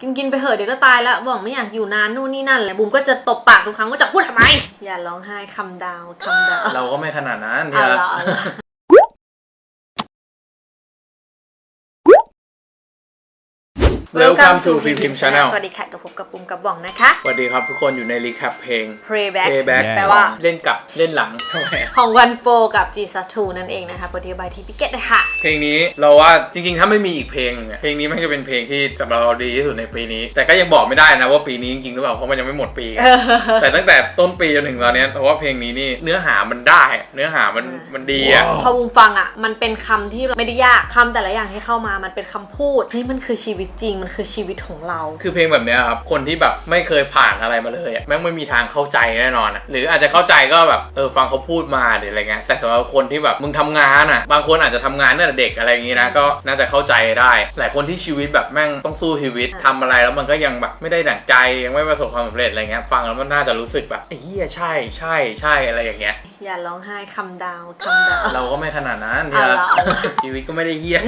กินกินไปเหอะเดี๋ยวก็ตายแล้วบอกไม่อยากอยู่นานนู่นนี่นั่นแหละบุมก็จะตบปากทุกครั้งว่าจะพูดทำไม อย่าร้องไห้คำดาวคำดาว เราก็ไม่ขนาดนั้นเอาเนี่ย ละเอาละ เวลคัมทูพีพิมชาแนลสวัสดีค่ะกับผมกับปุมกับบ่องนะคะ สวัสดีครับทุกคนอยู่ในรีแคปเพลง Playback Playback แปลว่าเล่นกับเล่นหลังทำไมอะของวันโฟกับจีซัทูนั่นเองนะคะโปรดิวบายทีพิเกตนะคะ เพลงนี้เราว่าจริงๆ ถ้าไม่มีอีกเพลงหนึ่งอะเพลงนี้มันจะเป็นเพลงที่สำหรับเราดีที่สุดในปีนี้ แต่ก็ยังบอกไม่ได้นะว่าปีนี้จริงๆหรือเปล่าเพราะมันยังไม่หมดปีไงแต่ตั้งแต่ต้นปีจนถึงตอนเนี้ยเพราะว่าเพลงนี้นี่เนื้อหามันได้อะเนื้อหามันมันดีอะพอบุมฟังอะมันเป็นคำที่ไม่ได้ยากคำแต่ละอย่างที่เข้ามามันเป็นคำพูดเฮ้ยมันคือชีวิตจริงมันคือชีวิตของเรา คือเพลงแบบเนี้ยครับ คนที่แบบไม่เคยผ่านอะไรมาเลยอะแม่งไม่มีทางเข้าใจแน่นอนอะหรืออาจจะเข้าใจก็แบบเออฟังเขาพูดมาหรืออะไรเงี้ย แต่สำหรับคนที่แบบมึงทำงานอะบางคนอาจจะทำงานตั้งแต่เด็กอะไรอย่างงี้นะ ก็น่าจะเข้าใจได้ หลายคนที่ชีวิตแบบแม่งต้องสู้ชีวิตอะทำอะไรแล้วมันก็ยังแบบไม่ได้ดั่งใจยังไม่ประสบความสำเร็จอะไรเงี้ย ฟังแล้วมันน่าจะรู้สึกแบบไอ้เหี้ยใช่ใช่ใช่อะไรอย่างเงี้ย อย่าร้องไห้คำดาวคำดาว เราก็ไม่ขนาดนั้นเอาละเอาละชีวิตก็ไม่ได้เหี้ย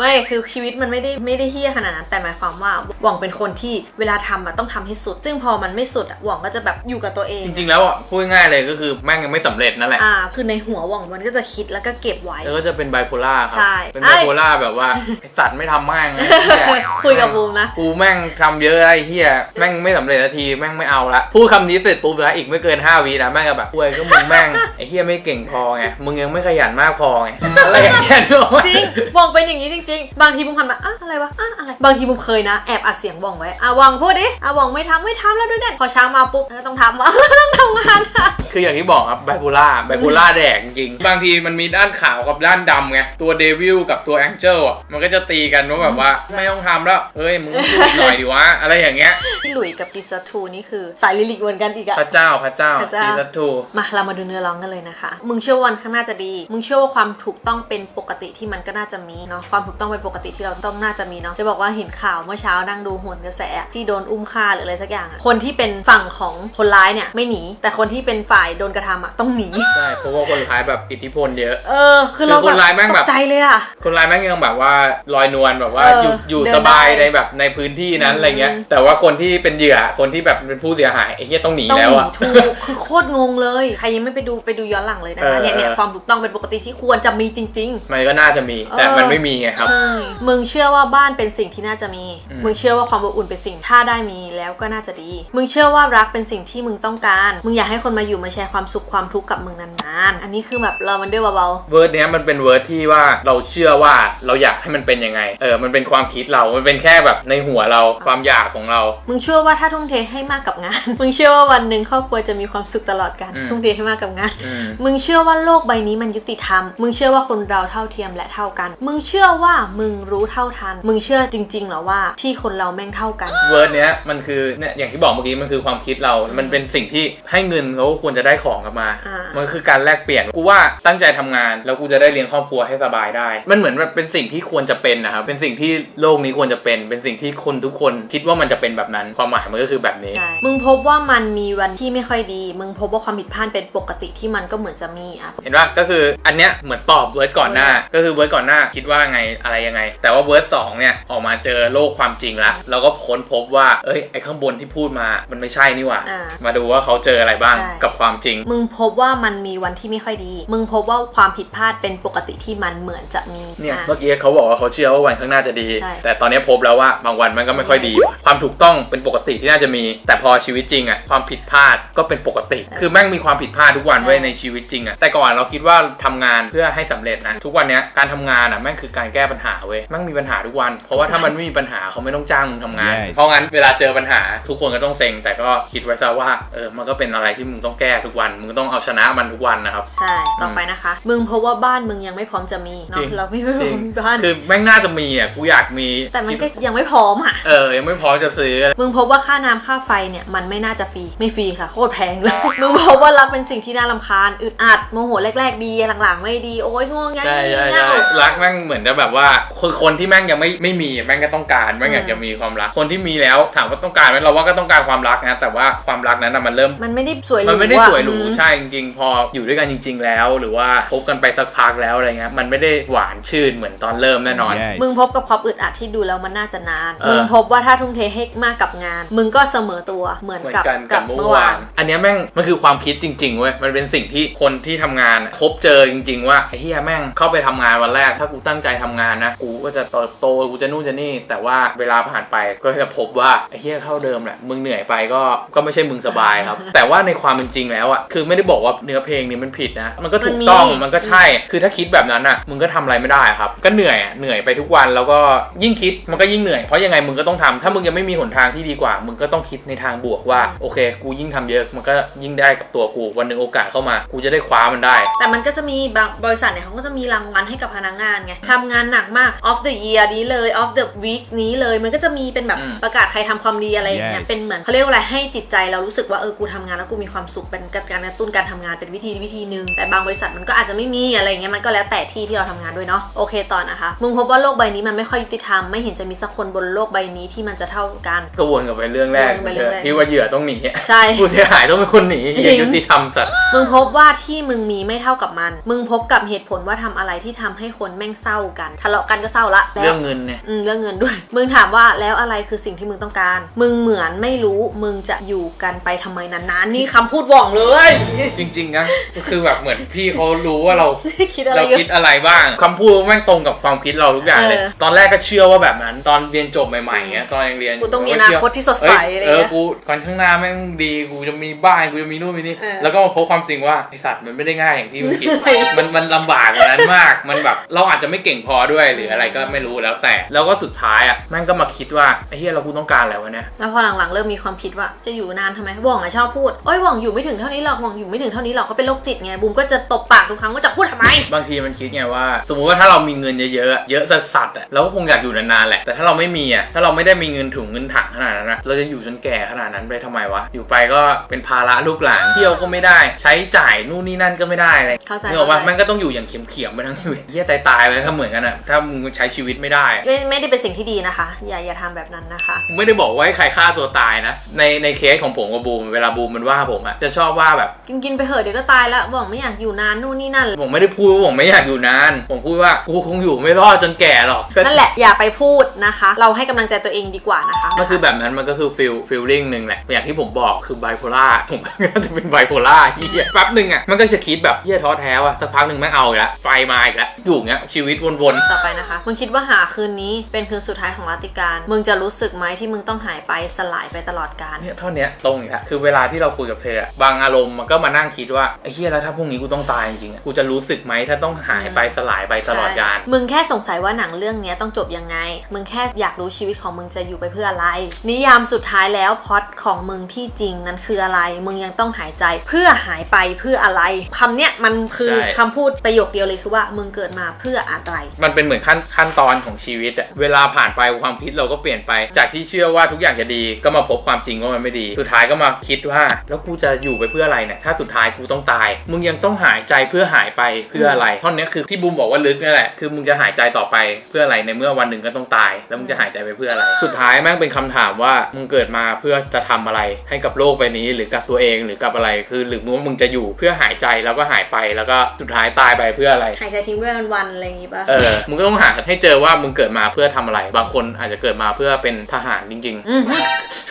ไม่คือชีวิตมันไม่ได้ไม่ได้เฮี้ยขนาดนั้น แต่หมายความว่าหว่องเป็นคนที่เวลาทำอะต้องทำให้สุด ซึ่งพอมันไม่สุดอะหว่องก็จะแบบอยู่กับตัวเอง จริงๆแล้วอะพูดง่ายๆเลยก็คือแม่งยังไม่สำเร็จนั่นแหละ อ่า คือในหัวหว่องมันก็จะคิดแล้วก็เก็บไว้ แล้วก็จะเป็นไบโพล่าครัใช่เป็นไบโพล่าแบบว่าไอสัตว์ไม่ทำแม่งนะเหี้ยคุยกับบูมนะ กูแม่งทำเยอะไอ้เหี้ยแม่งไม่สำเร็จสักทีแม่งไม่เอาละพูดคำนี้เสร็จปุ๊บแล้วอีกไม่เกิน5วินะแม่งก็แบบเว้ยก็มึงแม่งไอ้เหี้ยไม่เก่งพอไง มึงยังไม่ขยันมากพอไง อะไรอย่างเงี้ยนึกออกไหมจริงหว่องเป็นอย่างนี้จริง ๆ บางทีบุมทำแบบอะอะไรวะอะอะไร บางทีบุมเคยนะ แอบอัดเสียงหว่องไว้อะหว่องพูดดิอะหว่องไม่ทำไม่ทำแล้วด้วยเนี่ยพอเช้ามาปุ๊บเออต้องทำวะ ต้องทำงานอะคืออย่างที่บอกครับไบโพล่าไบโพล่าแดกจริงๆบางทีมันมีด้านขาวกับด้านดำไง ตัวเดวิลกับตัวแองเจิลอะ มันก็จะตีกันว่าแบบว่า ไม่ต้องทำแล้ว เฮ้ย มึงพูดหน่อยดิวะ อะไรอย่างเงี้ย พี่หลุยกับจีซัทูนี่คือสายลิลิกเหมือนกันอีกอะ พระเจ้าพระเจ้าพระเจ้าจีซัตทู มาเรามาดูเนื้อร้องกันเลยนะคะ มึงเชื่อว่าวันข้างหน้าจะดี มึงเชื่อว่าความถูกต้องเป็นปกติที่มันก็น่าจะมีเนาะ ความถูกต้องเป็นปกติที่เราต้องน่าจะมีเนาะ จะบอกว่าเห็นข่าวเมื่อเช้านั่งดูโหนกระแสที่โดนอุ้มฆ่าหรืออะไรสักอย่างอะคนที่เป็นฝั่งของคนร้ายเนี่ยไม่หนี แต่คนที่เป็นฝ่ายโดนกระทำอะต้องหนี ใช่เพราะว่าคนร้ายแบบอิทธิพลเยอะ เออ คือเราคือคนร้ายแม่งตแบบกใจเลยอะ คนร้ายแม่งยังแบบว่าลอยนวลแบบว่าเอออยู่อยู่เดินสบายได้ในแบบในพื้นที่นั้นอืมอะไรเงี้ยแต่ว่าคนที่เป็นเหยื่อคนที่แบบเป็นผู้เสียหายไอ้เหี้ยต้องหนีต้องแล้วหนีอะ ถูกคือโคตรงงเลย ใครยังไม่ไปดูไปดูย้อนหลังเลยนะคะเออเนี่ยเนี่ยเออความถูกต้องเป็นปกติที่ควรจะมีจริง ๆ มันก็น่าจะมี แต่เออมันไม่มีไงครับใช่มึงเชื่อว่าบ้านเป็นสิ่งที่น่าจะมีอืมมึงเชื่อว่าความอบอุ่นเป็นสิ่งถ้าได้มีแล้วก็น่าจะดี มึงเชื่อว่ารักเป็นสิ่งที่มึงต้องการ มึงอยากให้คนมาอยู่มาแชร์ความสุขความทุกข์กับมึงนานๆ อันนี้คือแบบเรามันเดือเบาเวิร์ดเนี้ยมันเป็นเวิร์ดที่ว่าเราเชื่อว่าเราอยากให้มันเป็นยังไง เออ มันเป็นความคิดเรา มันเป็นแค่แบบในหัวเราความอยากของเราๆมึงเชื่อว่าถ้าทุ่มเทให้มากกับงาน มึงเชื่อว่าวันหนึ่งครอบครัวจะมีความสุขตลอดการอืมทุ่มเทให้มากกับงานอืมมึงเชื่อว่าโลกใบนี้มันยุติธรรม มึงเชื่อว่าคนเราเท่าเทียมและเท่ากัน มึงเชื่อว่ามึงรู้เท่าทัน มึงเชื่อจริงๆเหรอว่าที่คนเราแม่งเท่ากัน เวิร์ดเนี้ยมันคือเนี่ยอย่างที่บอกเมื่อกี้มันคือความคิดเรา มันเป็นสิ่งที่ให้เงินเขาควรจะได้ของกลับมา อ่ามั มันคือการแลกเปลี่ยน กูว่าตั้งใจทำงาน แล้วกูจะได้เลี้ยงครอบครัวให้สบายได้ มันเหมือนแบบเป็นสิ่งที่ควรจะเป็นนะครับ เป็นสิ่งที่โลกนี้ควรจะเป็น เป็นสิ่งที่คนทุกคนคิดว่ามันจะเป็นแบบนั้น ความหมายมันก็คือแบบนี้ ใช่ มึงพบว่ามันมีวันที่ไม่ค่อยดี มึงพบว่าความผิดพลาดเป็นปกติที่มันก็เหมือนจะมีอะเห็นป่ะก็คืออันเนี้ยเหมือนตอบเวิร์ดก่อนหน้า ก็คือเวิร์ดก่อนหน้าคิดว่าไงอะไรยังไง แต่ว่าเวิร์ดสองเนี่ยออกมาเจอโลกความจริงแล้วเราก็ค้นพบว่าเอ้ยไอ้ข้างบนที่พูดมามันไม่ใช่นี่หว่าอ่ามาดูว่าเขาเจออะไรบ้างใช่ กับความจริง มึงพบว่ามันมีวันที่ไม่ค่อยดี มึงพบว่าความผิดพลาดเป็นปกติที่มันเหมือนจะมีเนี่ยอะ เมื่อกี้เขาบอกว่าเขาเชื่อว่าวันข้างหน้าจะดี ใช่ แต่ตอนนี้พบแล้วว่าบางวันมันก็ไม่ค่อยดีว่ะความถูกต้องเป็นปกติที่น่าจะมี แต่พอชีวิตจริงอะความผิดพลาดก็เป็นปกติ คือแม่งมีความผิดพลาดทุกวันไว้ยในชีวิตจริงอะแต่ก่อนเราคิดว่าทำงานเพื่อให้สำเร็จนะทุกวันเนี้ยการทำงานอะแม่งคือการแก้ปัญหาเว้ยแม่งมีปัญหาทุกวัน เพราะว่าถ้ามันไม่มีปัญหาเขาไม่ต้องจ้างมึงทำงาน Yes เพราะงั้นเวลาเจอปัญหาทุกคนก็ต้องเซ็งแต่ก็คิดไว้ซะว่าเออมันก็เป็นอะไรที่มึงต้องแก้ทุกวันมึงต้องเอาชนะมันทุกวันนะครับ ใช่ ต่อไปนะคะ มึงพบว่าบ้านมึงยังไม่พร้อมจะมีจริเนาะง เราไม่พร้อจริมงมีบ้าน คือแม่งน่าจะมีอะกูอยากมีแต่มันก็ยังไม่พร้อมอะ เออยังไม่พอจะซื้อ มึงพบพบว่าค่าน้ำค่าไฟเนี่ยมันไม่น่าจะฟรี ไม่ฟรีค่ะ โคตรแพงเลย มึงพบว่ารักเป็นสิ่งที่น่ารำคาญอึดอัดโมโหแรก ๆ ดีหลังๆ ไม่ดีโอ้ยง่วงยังใช่ดีใช่เงาใช่รักแม่งเหมือนจะแบบว่าคือคนที่แม่งยังไม่ไม่มีแม่งก็ต้องการแม่งอยากจะมีความรัก คนที่มีแล้วถามว่าต้องการไหมเราว่าก็ต้องการความรักนะแต่ว่าความรักนั้นนะมันเริ่ม มันไม่ได้สวยหรูมันไม่ได้อะสวยหรูอืมใช่จริงๆ พออยู่ด้วยกันจริง ๆ แล้ว หรือว่าคบกันไปสักพักแล้วอะไรเงี้ยมันไม่ได้หวานชื่นเหมือนตอนเริ่มแน่นอน Yes. มึงพบกับความอึดอัดที่ดูแล้วมันน่าจะนาน เออ มึงพบว่าถ้าทุ่มเทให้มากกับงาน มึงก็เสมอตัวเหมือนเหมือนกับกันกักับบเมื่เมื่อวาวอานนอันเนี้ยแม่งมันคือความคิดจริงๆเว้ยมันเป็นสิ่งที่คนที่ทำงานอะพบเจอจริง ๆ ว่าไอ้เฮียแม่งเข้าไปทำงานวันแรก ถ้ากูตั้งใจทำงานนะกูก็จะเติบโตกูจะนู่นจะนี่ แต่ว่าเวลาผ่านไปก็จะพบว่าไอ้เฮียเท่าเดิมแหละมึงเหนื่อยไปก็ก็ไม่ใช่มึงสบายครับ แต่ว่าในความเป็นจริงแล้วอะคือไม่ได้บอกว่าเนื้อเพลงนี้มันผิดนะ มันก็ถูกต้องมันมีมันก็ใช่ คือถ้าคิดแบบนั้นอะมึงก็ทำอะไรไม่ได้ครับก็เหนื่อยอะเหนื่อยไปทุกวันแล้วก็ยิ่งคิดมันก็ยิ่งเหนื่อยเพราะยังไงมึงก็ต้องทำถ้ามึงยังไม่มีหนทางที่ดีกว่า มึงก็ต้องคิดในทางบวกว่าโอเค กูยิ่งทำเยอะมันก็ยิ่งได้กับตัวกูวันหนึ่งโอกาสเข้ามา กูจะได้คว้ามันได้ แต่มันก็จะมีบางบริษัทเนี่ยเขาก็จะมีรางวัลให้กับพนักงานไงทำงานหนักมาก off the year นี้เลย off the week นี้เลย มันก็จะมีเป็นแบบอืม ประกาศใครทำความดีอะไรอย่างเงี้ย Yes เป็นเหมือนเขาเรียกว่าอะไรให้จิตใจเรารู้สึกว่าเออ กูทำงานแล้วกูมีความสุข เป็นการกระตุ้นการทำงานเป็นวิธีวิธีหนึ่งแต่บางบริษัทมันก็อาจจะไม่มีอะไรอย่างเงี้ย มันก็แล้วแต่ที่ที่เราทำงานด้วยเนาะ โอเคต่อนะคะ มึงพบว่าโลกใบนี้มันไม่ค่อยยุติธรรม ไม่เห็นจะมีสักคนบนโลกใบนี้ที่มันจะเท่ากัน ก็วนกลับไปเรื่องแรกวนกลับไปเรื่องแรก ที่ว่าเหยื่อต้องหนีใช่ ผู้เสียหายต้องเป็นคนหนีจริง อย่ายุติธรรมสัตว์ มึงพบว่าที่มึงมีไม่เท่ากับมัน มึงพบกับเหตุผลว่าทำอะไรที่ทำให้คนแม่งเศร้ากัน ทะเลาะกันก็เศร้าละแล้วเรื่องเงินเนี่ยอืมเรื่องเงินด้วย มึงถามว่าแล้วอะไรคือสิ่งที่มึงต้องการ มึงเหมือนไม่รู้มึงจะอยู่กันไปทำไมนานๆนี่คำพูดหว่องเลย จริงๆนะก็คือแบบเหมือนพี่เขารู้ว่าเราคิดอะไรเราเยคิดอะอะไรบ้างคำพูดแม่งตรงกับความคิดเราทุกอย่างเลยเออตอนแรกก็เชื่อว่าแบบนั้น ตอนเรียนจบใหม่ๆเงี้ยตอนยังเรียนกูต้องมีก็อนาเชื่คตที่สดใสเอ้ยอะไรเออเงี้ยกูก่อนข้างหน้าแม่งดีกูจะมีบ้านกูจะมีนู่นมีนี่เออแล้วก็มาพบความจริงว่าไอสัตว์มันไม่ได้ง่ายอย่างที่มึงคิดไม่มันมันลำบากกว่านั้นมาก มันแบบเราอาจจะไม่เก่งพอด้วยหรืออะไรก็ไม่รู้แล้วแต่ แล้วก็สุดท้ายอะแม่งก็มาคิดว่าไอ้เหี้ยเรากูต้องการอะไรวะเนี่ยแล้วพอหลังๆเริ่มมีความคิดว่าจะอยู่นานทำไมหว่องอะชอบพูดโอ้ยหว่องอยู่ไม่ถึงเท่านี้หรอกหว่องอยู่ไม่ถึงเท่านี้หรอกก็เป็นโรคจิตไงบูมก็จะตบปากทุกครั้งว่าจะพูดทำไม บางทีมันคิดไงว่า สมมุติว่าถ้าเรามีเงินเยอะๆอะเยอะสัสๆอะเราก็คงอยากอยู่นานๆแหละแต่ถ้าเราไม่มีอะถ้าเราไม่ได้มีเงินถุงเงินถังขนาดนั้นนะเราจะอยู่จนแก่ขนาดนั้นไปทำไมวะอยู่ไปก็เป็นภาระลูกหลานเที่ยวก็ไม่ได้ใช้จ่ายนู่นนี่นั่นก็ไม่ได้อะไรเข้าใจนึกออกว่าเข้าใจ มันก็ต้องอยู่อย่างเข็มๆไปทั้งชีวิตเหี้ยตายๆไปก็เหมือนกันอะถ้ามึงใช้ชีวิตไม่ได้ไม่ไม่ได้เป็นสิ่งที่ดีนะคะ อย่าอย่าทำแบบนั้นนะคะผมไม่ได้บอกว่าให้ใครฆ่าตัวตายนะ ในในเคสของผมกับบูมเวลาบูมมันว่าผมอะจะชอบว่าแบบกินกินไปเถอะเดี๋ยวก็ตายแล้วหว่องไม่อยากอยู่นานนู่นนี่นั่น ผมไม่ได้พูดว่าผมไม่อยากอยู่นาน ผมพูดว่ากูคงอยู่ไม่รอดจนแก่หรอกก็นั่นแหละอย่าไปพูดนะคะ เราให้กำลังใจตัวเองดีกว่านะคะมันคือแบบนั้นมันก็คือฟิลฟิลลิ่งหนึ่งแหละ อย่างที่ผมบอกคือไบโพล่าผมก็น่าจะเป็นไบโพล่าเฮียแป๊บหนึ่งอะมันก็จะคิดแบบเฮียท้อแท้ว่ะสักพักหนึ่งแม่งเอาอีกแล้วไฟมาอีกแล้วอยู่อย่างเงี้ยชีวิตวนต่อไปนะคะ มึงคิดว่าหาคืนนี้เป็นคืนสุดท้ายของราตริการ มึงจะรู้สึกไหมที่มึงต้องหายไปสลายไปตลอดกาล ๆเนี่ยเท่าเนี้ยตรงอีกแล้วคือเวลาที่เราคุยกับเธออะบางอารมณ์มันก็มานั่งคิดว่าไอ้เฮียแล้วถ้าพรุ่งนี้กูต้องตายจริงๆอะกูจะรู้สึกไหมถ้าต้องหายไปสลายไปตลอดกาล ใช่มึงแค่สงสัยว่าหนังเรื่องเนี้ยต้องจบยังไง มึงแค่อยากรู้ชีวิตของมึงจะอยู่ไปเพื่ออะไร นิยามสุดท้ายแล้วพล็อดของมึงที่จริงนั้นคืออะไร มึงยังต้องหายใจเพื่อหายไปเพื่ออะไรคำเนี้ยมันคือใช่ คำพูดประโยคเดียวเลยคือว่ามึงเกิดมาเพื่ออะไร มันเป็นเหมือนขั้นขั้นตอนของชีวิตอะเวลาผ่านไปความคิดเราก็เปลี่ยนไป จากที่เชื่อว่าทุกอย่างจะดี ก็มาพบความจริงว่ามันไม่ดี สุดท้ายก็มาคิดว่า แล้วกูจะอยู่ไปเพื่ออะไรเนี่ย ถ้าสุดท้ายกูต้องตาย มึงยังต้องหายใจเพื่อหายไปเพื่ออะไรท่อนเนี้ยคือที่บูมบอกว่าลึกนั่นแหละ คือมึงจะหายใจต่อไปเพื่ออะไร ในเมื่อวันหนึ่งก็ต้องตาย แล้วมึงจะหายใจไปเพื่ออะไร สุดท้ายแม่งเป็นคำถามว่า มึงเกิดมาเพื่อจะทำอะไรให้กับโลกใบนี้ หรือกับตัวเอง หรือกับอะไร คือหรือมึงว่ามึงจะอยู่เพื่อหายใจแล้วก็หายไปแล้วก็สุดท้ายตายไปเพื่ออะไร หายใจทิ้งไว้วันๆอะไรอย่างงี้ปะเออมึงก็ต้องหาให้เจอว่ามึงเกิดมาเพื่อทำอะไร บางคนอาจจะเกิดมาเพื่อเป็นทหารจริงอืม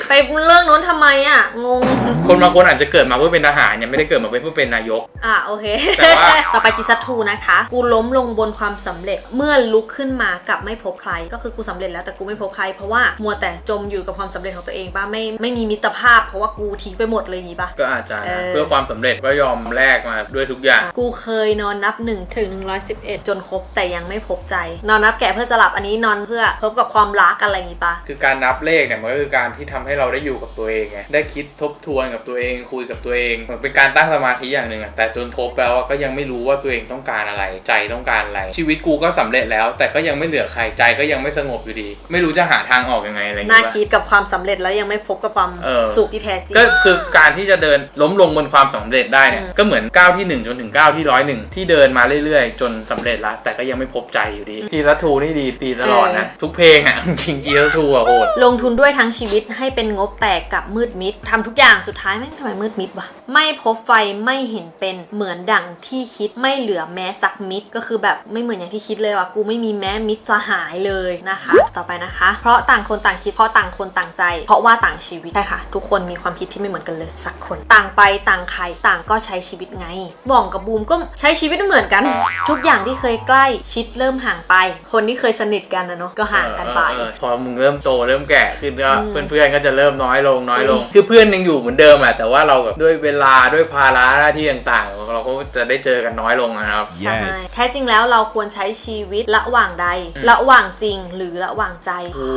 ไปเรื่องนู้นทำไมอะงงๆคนบางคนอาจจะเกิดมาเพื่อเป็นทหารยังไม่ได้เกิดมาเพื่อเป็นนายก อะโอเคแต่ว่าต่อไปจิซัตทูนะคะ กูล้มลงบนความสำเร็จเมื่อลุกขึ้นมากับไม่พบใคร ก็คือกูสำเร็จแล้วแต่กูไม่พบใคร เพราะว่ามัวแต่จมอยู่กับความสำเร็จของตัวเองป่ะไม่ไม่มีมิตรภาพ เพราะว่ากูทิ้งไปหมดเลยอย่างงี้ป่ะก็อาจจะเออเพื่อความสำเร็จก็ยอมแลกมาด้วยทุกอย่าง กูเคยนอนนับ1ถึง111 จนครบแต่ยังไม่พบใจ นอนนับแก่เพื่อจะหลับอันนี้นอนเพื่อพบกับความรักอะไรอย่างงี้ป่ะคือการนับเลขเนี่ยมันก็คือการที่ทำให้ให้เราได้อยู่กับตัวเองไงได้คิดทบทวนกับตัวเอง คุยกับตัวเองมันเป็นการตั้งสมาธิอย่างหนึ่งอะแต่จนครบแล้วอะก็ยังไม่รู้ว่าตัวเองต้องการอะไร ใจต้องการอะไร ชีวิตกูก็สำเร็จแล้ว แต่ก็ยังไม่เหลือใครใจก็ยังไม่สงบอยู่ดี ไม่รู้จะหาทางออกยังไงอะไรอย่างน่าเงี้ย คิดกับความสำเร็จแล้วยังไม่พบกับความเออ สุขที่แท้จริง ก็คือการที่จะเดินล้มลงบนความสำเร็จได้เนี่ยอืมก็เหมือนก้าวที่ 1 จนถึงก้าวที่ร้อยหนึ่งที่เดินมาเรื่อยๆ จนสำเร็จละแต่ก็ยังไม่พบใจอยู่ดีจีรัทูนี่ดีตีตลอดนะ ทุกเพลงอะจริงจีรัทูอะโหดลงทุนด้วยทั้งชีวิตให้เป็นงบแตกกับมืดมิดทำทุกอย่างสุดท้ายแม่งทำไมมืดมิดวะไม่พบไฟไม่เห็นเป็นเหมือนดั่งที่คิดไม่เหลือแม้สักมิดก็คือแบบไม่เหมือนอย่างที่คิดเลยว่ะกูไม่มีแม้มิตรสหายเลยนะคะ ต่อไปนะคะ เพราะต่างคนต่างคิดเพราะต่างคนต่างใจ เพราะว่าต่างชีวิตใช่ค่ะ ทุกคนมีความคิดที่ไม่เหมือนกันเลยสักคน ต่างไปต่างใครต่างก็ใช้ชีวิตไงบ่องกับบูมก็ใช้ชีวิตไม่เหมือนกัน ทุกอย่างที่เคยใกล้ชิดเริ่มห่างไป คนที่เคยสนิทกันนะเนาะก็ห่างกันไป เออเออพอมึงเริ่มโตเริ่มแก่ขึ้นก็อืมเพื่อนๆก็จะเริ่มน้อยลงน้อยลงอืมคือเพื่อนยังอยู่เหมือนเดิมอะแต่ว่าเราแบบด้วยเวลาด้วยภาระหน้าที่ต่างๆ เราก็จะได้เจอกันน้อยลงนะครับ ใช่ Yes แท้จริงแล้วเราควรใช้ชีวิตระหว่างใด ระหว่างจริงหรือระหว่างใจ โอ้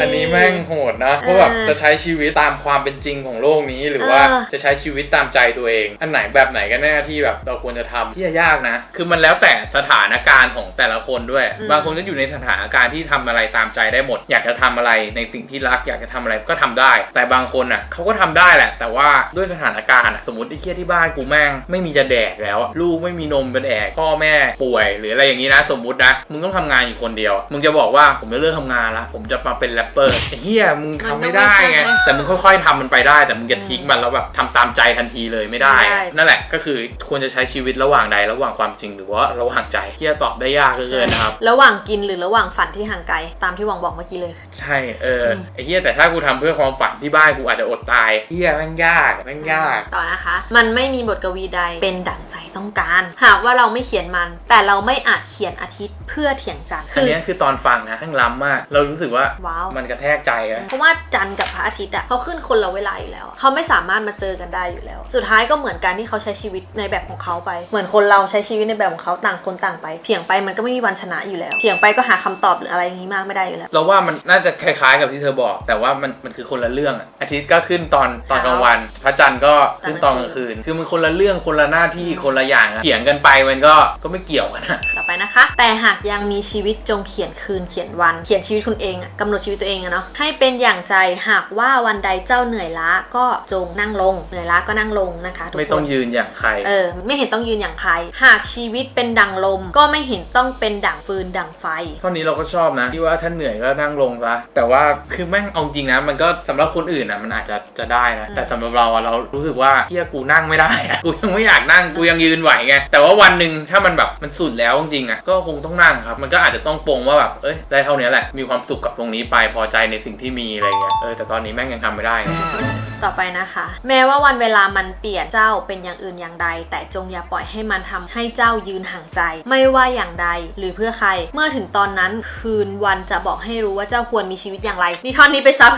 อันนี้แม่งโหดนะเออว่าแบบจะใช้ชีวิตตามความเป็นจริงของโลกนี้หรือว่าเออ จะใช้ชีวิตตามใจตัวเอง อันไหนแบบไหนกันแน่ที่แบบเราควรจะทำที่ยากนะ คือมันแล้วแต่สถานการณ์ของแต่ละคนด้วย อืม บางคนก็อยู่ในสถานการณ์ที่ทำอะไรตามใจได้หมด อยากจะทำอะไรในสิ่งที่รัก อยากจะทำอะไรก็ทำได้ แต่บางคนอะเขาก็ทำได้แหละ แต่ว่าด้วยสถานการณ์อะสมมติไอ้เคียที่บ้านกูแม่งไม่มีจะแดกแล้วอะลูกไม่มีนมเป็นแดกพ่อแม่ป่วย หรืออะไรอย่างนี้นะ สมมุตินะมึงต้องทำงานอยู่คนเดียว มึงจะบอกว่าผมจะเลิกทำงานละผมจะมาเป็นแรปเปอร์ไอ้เฮียมึงทำไม่ได้ไงมันก็ไม่ใช่แต่มึงค่อยๆทำมันไปได้ แต่มึงจะทิ้งมันแล้วแบบทำตามใจทันทีเลยไม่ได้ ไม่ได้ นั่นแหละก็คือควรจะใช้ชีวิตระหว่างใดระหว่างความจริงหรือว่าระหว่างใจเฮียตอบได้ยากเหลือเกินนะครับ ระหว่างกินหรือระหว่างฝันที่ห่างไกล ตามที่หวังบอกเมื่อกี้เลย ใช่เอออไอ้เฮียแต่ถ้ากูทำเพื่อความฝันที่บ้านกูอาจจะอดตายเฮียแม่งยากแม่งยาก ต่อนะคะ มันไม่มีบทกวีใดเป็นดั่งใจต้อง การ หากว่าเราไม่เขียนมัน แต่เราไม่อาจเขียนอาทิตย์เพื่อเถียงจันทร์อันคือเนี้ยคือตอนฟังนะทั้งล้ำมาก เรารู้สึกว่าว้าวมันกระแทกใจอะเพราะว่าจันทร์กับพระอาทิตย์อะเขาขึ้นคนละเวลาอยู่แล้ว เขาไม่สามารถมาเจอกันได้อยู่แล้ว สุดท้ายก็เหมือนกันที่เขาใช้ชีวิตในแบบของเขาไป เหมือนคนเราใช้ชีวิตในแบบของเขาต่างคนต่างไปเถียงไปมันก็ไม่มีวันชนะอยู่แล้วเถียงไปก็หาคำตอบหรืออะไรอย่างนี้มากไม่ได้อยู่แล้ว เราว่ามันน่าจะคล้ายๆกับที่เธอบอก แต่ว่ามันมันคือคนละเรื่องอะอาทิตย์ก็ขึ้นตอนตอนกลางวัน พระจันทร์ก็ขึ้นตอนกลางคืน คือมันคนละเรื่องคนละหน้าที่คนละอย่างอะเถียงกันไปมันก็ก็ไม่เกี่ยวกันอะต่อไปนะคะ แต่หากยังมีชีวิตจงเขียนคืนเขียนวัน เขียนชีวิตคุณเองอะกำหนดชีวิตตัวเองอะเนาะให้เป็นอย่างใจหากว่าวันใดเจ้าเหนื่อยล้าก็จงนั่งลง เหนื่อยล้าก็นั่งลงนะคะทุกคนไม่ต้องยืนอย่างใครเออไม่เห็นต้องยืนอย่างใคร หากชีวิตเป็นดังลม ก็ไม่เห็นต้องเป็นดั่งฟืนดั่งไฟ เท่านี้เราก็ชอบนะที่ว่าถ้าเหนื่อยก็นั่งลงซะแต่ว่าคือแม่งเอาจริงนะ มันก็สำหรับคนอื่นอะมันอาจจะจะได้นะแต่สำหรับเราอะเรารู้สึกว่าเฮียกูนั่งไม่ได้อะกูยังไม่อยากนั่งกูยังยืนไหวไงแต่ว่าวันหนึ่งถ้ามันแบบมันสุดแล้วจริงๆอะก็คงต้องนั่งครับ มันก็อาจจะต้องปรงว่าแบบเอ้ยได้เท่านี้แหละมีความสุขกับตรงนี้ไปพอใจในสิ่งที่มีอะไรเงี้ยเออแต่ตอนนี้แม่งยังทำไม่ได้ไงต่อไปนะคะ แม้ว่าวันเวลามันเปลี่ยนเจ้าเป็นอย่างอื่นอย่างใด แต่จงอย่าปล่อยให้มันทำให้เจ้ายืนห่างใจ ไม่ว่าอย่างใดหรือเพื่อใคร เมื่อถึงตอนนั้นคืนวันจะบอกให้รู้ว่าเจ้าควรมีชีวิตอย่างไรนี่ท่อนนี้ไปซับ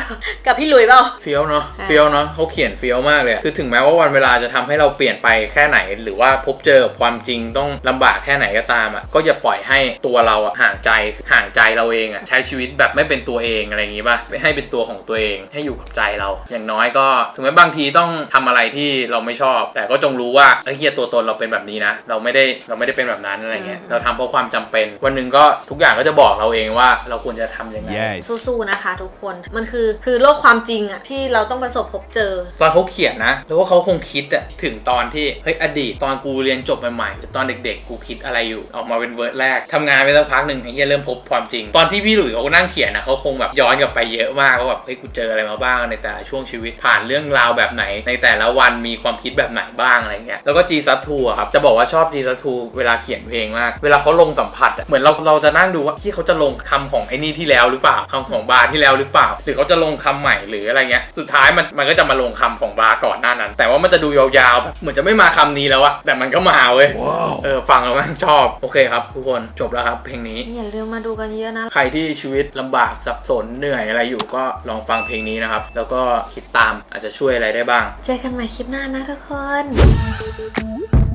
กับพี่หลุยเปล่าเฟี้ยวเนาะใช่เฟี้ยวเนาะเขาเขียนเฟี้ยวมากเลยอะคือถึงแม้ว่าวันเวลาจะทำให้เราเปลี่ยนไปแค่ไหน หรือว่าพบเจอกับความจริงต้องลำบากแค่ไหนก็ตามอะก็อย่าปล่อยให้ตัวเราอะห่างใจห่างใจเราเองอะใช้ชีวิตแบบไม่เป็นตัวเองอะไรอย่างงี้ป่ะไม่ให้เป็นตัวของตัวเองให้อยู่กับใจเรา อย่างน้อยก็ถึงแม้บางทีต้องทำอะไรที่เราไม่ชอบ แต่ก็จงรู้ว่าไอ้ยเฮียตัวตนเราเป็นแบบนี้นะ เราไม่ได้เราไม่ได้เป็นแบบนั้นอะไรเงี้ยอืมเราทำเพราะความจำเป็น วันหนึ่งก็ทุกอย่างก็จะบอกเราเองว่าเราควรจะทำยังไง Yes. สู้ๆนะคะทุกคนมันคือคือโลกความจริงอะที่เราต้องประสบพบเจอ ตอนเขาเขียนนะ แล้วว่าเขาคงคิดอะถึงตอนที่เฮ้ยอดีตตอนกูเรียนจบใหม่ๆหรือตอนเด็ก ๆ กูคิดอะไรอยู่ออกมาเป็นเวิร์ดแรกทำงานไปสักพักหนึ่งไอ้เฮียเริ่มพบความจริง ตอนที่พี่หลุยส์เขานั่งเขียนนะเขาคงแบบย้อนกลับไปเยอะมากว่าแบบเฮ้ยกูเจออะไรมาบ้างในแต่ละช่วงชีวิตผ่านเรื่องราวแบบไหน ในแต่ละวันมีความคิดแบบไหนบ้างอะไรเงี้ยแล้วก็จีซัตทูครับจะบอกว่าชอบจีซัตทูเวลาเขียนเพลงมาก เวลาเขาลงสัมผัสอะเหมือนเราเราจะนั่งดูว่าที่เขาจะลงคำของไอ้นี่ที่แล้วหรือเปล่าคำของบาร์ที่แล้วหรือเปล่า หรือเขาจะลงคำใหม่หรืออะไรเงี้ยสุดท้ายมันมันก็จะมาลงคำของบาร์ก่อนหน้านั้น แต่ว่ามันจะดูยาวๆแบบเหมือนจะไม่มาคำนี้แล้วอะแต่มันก็มาเว้ย Wow. เออฟังแล้วมันชอบโอเคครับ ทุกคนจบแล้วครับ เพลงนี้ อย่าลืมมาดูกันเยอะนะ ใครที่ชีวิตลำบากสับสนเหนื่อยอะไรอยู่ก็ลองฟังเพลงนี้นะครับ แล้วก็คิดตามอาจจะช่วยอะไรได้บ้าง เจอกันใหม่คลิปหน้านะทุกคน